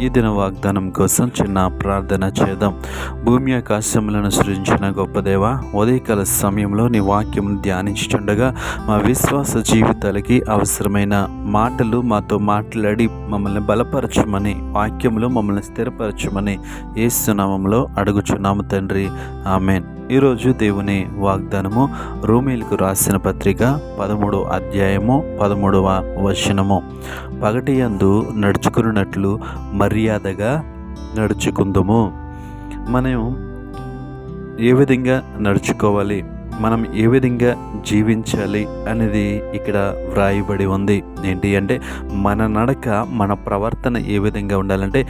ఈ దిన వాగ్దానం కోసం చిన్న ప్రార్థన చేద్దాం. భూమి ఆకాశములను సృజించిన గొప్ప దేవ ఉదయకాల సమయంలో నీ వాక్యం ధ్యానించుండగా మా విశ్వాస జీవితాలకి అవసరమైన మాటలు మాతో మాట్లాడి మమ్మల్ని బలపరచమని వాక్యంలో మమ్మల్ని స్థిరపరచమని ఏసునామంలో అడుగుచున్నాము తండ్రి. ఆమెన్. ఈరోజు దేవుని వాగ్దానము రోమీలకు రాసిన పత్రిక పదమూడు అధ్యాయము పదమూడవ వచనము. పగటి యందు నడుచుకున్నట్లు మర్యాదగా నడుచుకుందుము. మనం ఏ విధంగా నడుచుకోవాలి? మనం ఏ విధంగా జీవించాలి అనేది ఇక్కడ వ్రాయబడి ఉంది. ఏంటి అంటే మన నడక మన ప్రవర్తన ఏ విధంగా ఉండాలంటే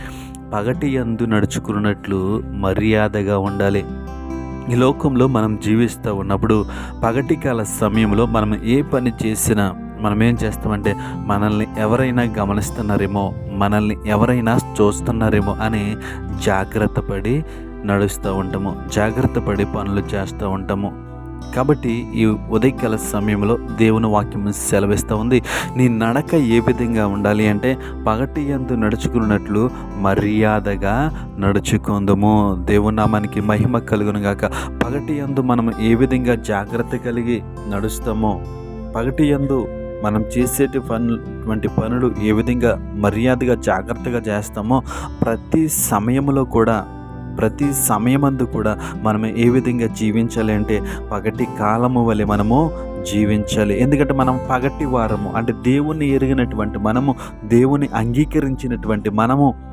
పగటి యందు నడుచుకున్నట్లు మర్యాదగా ఉండాలి. ఈ లోకంలో మనం జీవిస్తూ ఉన్నప్పుడు పగటి కాల సమయంలో మనం ఏ పని చేసినా మనం ఏం చేస్తామంటే మనల్ని ఎవరైనా గమనిస్తున్నారేమో మనల్ని ఎవరైనా చూస్తున్నారేమో అని జాగ్రత్త పడి నడుస్తూ ఉంటాము జాగ్రత్త పడి పనులు చేస్తూ ఉంటాము. కాబట్టి ఈ ఉదయకాల సమయంలో దేవుని వాక్యం సెలవిస్తూ ఉంది. నీ నడక ఏ విధంగా ఉండాలి అంటే పగటి ఎందు నడుచుకున్నట్లు మర్యాదగా నడుచుకుందము. దేవుని నామానికి మహిమ కలుగును గాక పగటి ఎందు మనం ఏ విధంగా జాగ్రత్త కలిగి నడుస్తామో పగటి ఎందు మనం చేసేటి పనులు పనులు ఏ విధంగా మర్యాదగా జాగ్రత్తగా చేస్తామో ప్రతి సమయంలో కూడా ప్రతి సమయమందు కూడా మనం ఏ విధంగా జీవించాలి అంటే పగటి కాలము వలె మనము జీవించాలి. ఎందుకంటే మనం పగటి వారము అంటే దేవుణ్ణి ఎరిగినటువంటి మనము దేవుని అంగీకరించినటువంటి మనము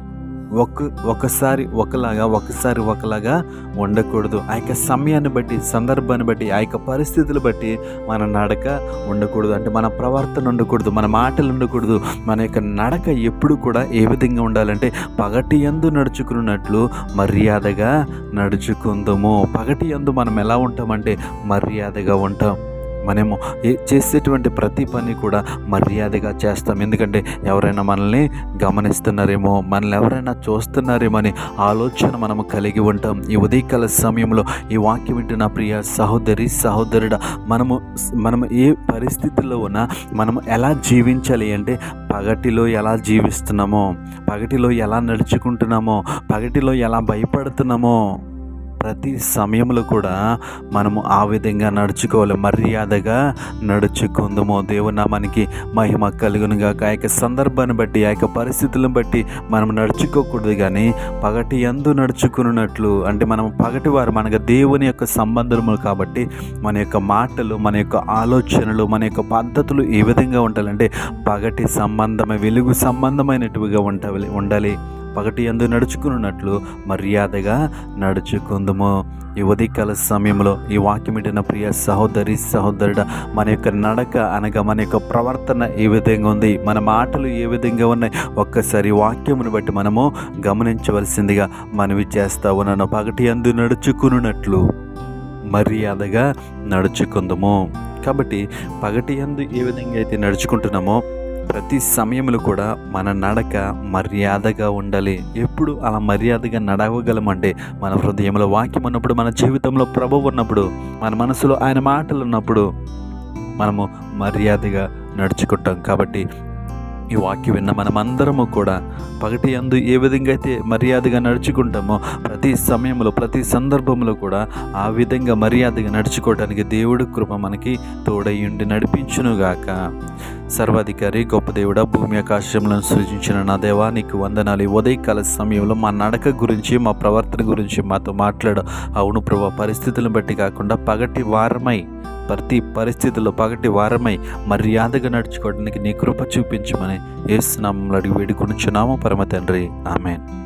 ఒక ఒకసారి ఒకలాగా ఒకసారి ఒకలాగా ఉండకూడదు. ఆ యొక్క సమయాన్ని బట్టి సందర్భాన్ని బట్టి ఆ యొక్క పరిస్థితులు బట్టి మన నడక ఉండకూడదు. అంటే మన ప్రవర్తన ఉండకూడదు మన మాటలు ఉండకూడదు. మన యొక్క నడక ఎప్పుడు కూడా ఏ విధంగా ఉండాలంటే పగటి ఎందు నడుచుకున్నట్లు మర్యాదగా నడుచుకుందాము. పగటి ఎందు మనం ఎలా ఉంటామంటే మర్యాదగా ఉంటాం. మనము చేసేటువంటి ప్రతి పని కూడా మర్యాదగా చేస్తాం. ఎందుకంటే ఎవరైనా మనల్ని గమనిస్తున్నారేమో మనల్ని ఎవరైనా చూస్తున్నారేమో అని ఆలోచన మనము కలిగి ఉంటాం. ఈ ఉదయకాల సమయంలో ఈ వాక్యం వింటున్న ప్రియ సహోదరి సహోదరుడ మనము మనము ఏ పరిస్థితుల్లో ఉన్నా మనం ఎలా జీవించాలి అంటే పగటిలో ఎలా జీవిస్తున్నామో పగటిలో ఎలా నడుచుకుంటున్నామో పగటిలో ఎలా భయపడుతున్నామో ప్రతి సమయంలో కూడా మనము ఆ విధంగా నడుచుకోవాలి మర్యాదగా నడుచుకుందాము. దేవునా మనకి మహిమ కలుగునుగా ఆ యొక్క సందర్భాన్ని బట్టి ఆ యొక్క పరిస్థితులను బట్టి మనం నడుచుకోకూడదు కానీ పగటి ఎందు నడుచుకున్నట్లు అంటే మనం పగటి వారు మనకు దేవుని యొక్క సంబంధములు కాబట్టి మన యొక్క మాటలు మన యొక్క ఆలోచనలు మన యొక్క పద్ధతులు ఏ విధంగా ఉండాలంటే పగటి సంబంధమే వెలుగు సంబంధమైనటుగా ఉండాలి ఉండాలి. పగటి ఎందు నడుచుకున్నట్లు మర్యాదగా నడుచుకుందుము. ఈ ఉదయకాల సమయంలో ఈ వాక్యమిటిన ప్రియ సహోదరి సహోదరుడ మన యొక్క నడక అనగా మన యొక్క ప్రవర్తన ఏ విధంగా ఉంది? మన మాటలు ఏ విధంగా ఉన్నాయి? ఒక్కసారి వాక్యమును బట్టి మనము గమనించవలసిందిగా మనవి చేస్తా ఉన్నాను. పగటి అందు నడుచుకున్నట్లు మర్యాదగా నడుచుకుందాము. కాబట్టి పగటి అందు ఏ విధంగా అయితే నడుచుకుంటున్నామో ప్రతి సమయంలో కూడా మన నడక మర్యాదగా ఉండాలి. ఎప్పుడు అలా మర్యాదగా నడవగలమంటే మన హృదయంలో వాక్యం ఉన్నప్పుడు మన జీవితంలో ప్రభు ఉన్నప్పుడు మన మనసులో ఆయన మాటలు ఉన్నప్పుడు మనము మర్యాదగా నడుచుకుంటాం. కాబట్టి ఈ వాక్యం విన్న మనమందరము కూడా పగటి అందు ఏ విధంగా అయితే మర్యాదగా నడుచుకుంటామో ప్రతి సమయంలో ప్రతి సందర్భంలో కూడా ఆ విధంగా మర్యాదగా నడుచుకోవడానికి దేవుడు కృప మనకి తోడయ్యుండి నడిపించునుగాక. సర్వాధికారి గొప్ప దేవుడ భూమి ఆకాశంలో సృజించిన నా దేవా నీకు వందనాలు. ఉదయకాల సమయంలో మా నడక గురించి మా ప్రవర్తన గురించి మాతో మాట్లాడు. అవును ప్రభా పరిస్థితులను బట్టి కాకుండా పగటి వారమై ప్రతి పరిస్థితుల్లో పగటి వారమై మర్యాదగా నడుచుకోవడానికి నీ కృప చూపించమని ఏసునామంలో అడిగి వేడుకొనిచున్నాము. పరమ తండ్రి ఆమెన్.